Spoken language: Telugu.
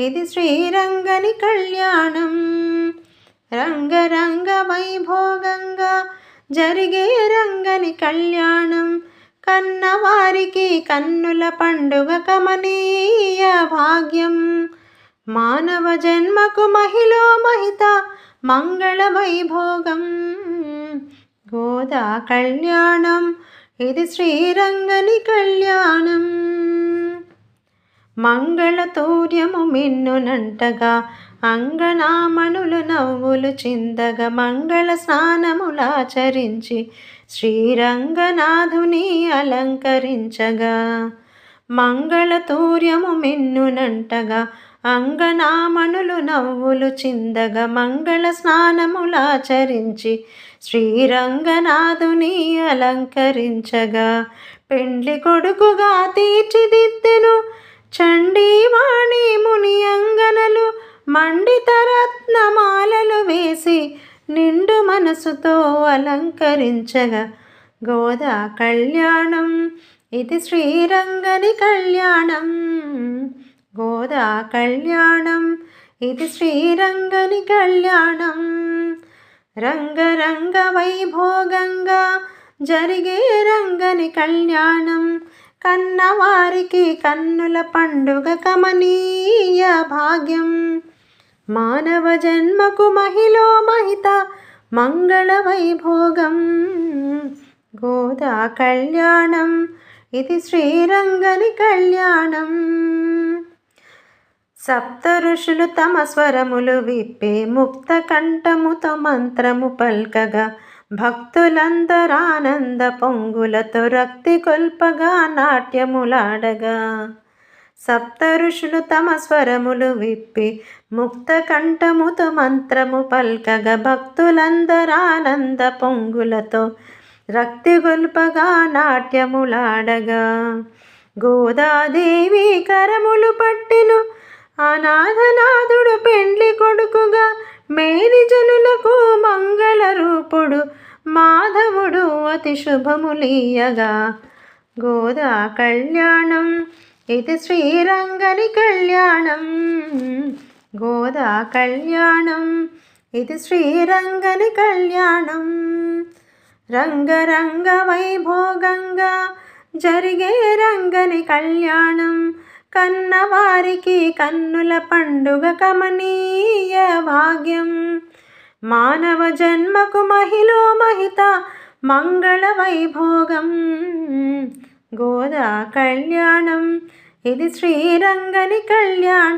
ఇది శ్రీరంగని కళ్యాణం. రంగరంగ వైభోగంగా జరిగే రంగని కళ్యాణం. కన్నవారికి కన్నుల పండుగ కమనీయ భాగ్యం. మానవ జన్మకు మహిళో మహిత మంగళ వైభోగం. గోదా కళ్యాణం. ఇది శ్రీరంగని కళ్యాణం. మంగళతూర్యము మిన్నునంటగా అంగనామణులు నవ్వులు చిందగ మంగళ స్నానములాచరించి శ్రీరంగనాథుని అలంకరించగా. మంగళతూర్యము మిన్నునంటగా అంగనామణులు నవ్వులు చిందగ మంగళ స్నానములాచరించి శ్రీరంగనాథుని అలంకరించగా. పెండ్లి కొడుకుగా తీర్చిదిద్దెను చండీవాణి ముని అంగనలు మండిత రత్నమాలలు వేసి నిండు మనసుతో అలంకరించగా. గోదా కళ్యాణం ఇది శ్రీరంగని కళ్యాణం. గోదా కళ్యాణం ఇది శ్రీరంగని కళ్యాణం. రంగరంగ వైభోగంగా జరిగే రంగని కళ్యాణం. కన్నవారికి కన్నుల పండుగ కమనీయ భాగ్యం. మానవ జన్మకు మహిళో మహిత మంగళ వైభోగం. గోదా కళ్యాణం ఇది శ్రీరంగని కళ్యాణం. సప్త ఋషులు తమ స్వరములు విప్పే ముక్త కంఠముతో మంత్రము పల్కగా భక్తులందరానంద పొంగులతో రక్తి కొల్పగా నాట్యములాడగా. సప్త ఋషులు తమ స్వరములు విప్పి ముక్త కంఠముతో మంత్రము పల్కగా భక్తులందరానంద పొంగులతో రక్తి గొల్పగా నాట్యములాడగా. గోదాదేవి కరములు పట్టెను అనాథనాథుడు పెండ్లి కొడుకుగా మేని జన్ అతి శుభములీయగా. గోదా కళ్యాణం ఇది శ్రీరంగని కళ్యాణం. గోదా కళ్యాణం ఇది శ్రీరంగని కళ్యాణం. రంగరంగ వైభోగంగా జరిగే రంగని కళ్యాణం. కన్నవారికి కన్నుల పండుగ కమనీయ భాగ్యం. మానవ జన్మకు మహిళ మహిత మంగళ వైభోగం గోదా కళ్యాణం. ఇది శ్రీరంగని కళ్యాణం.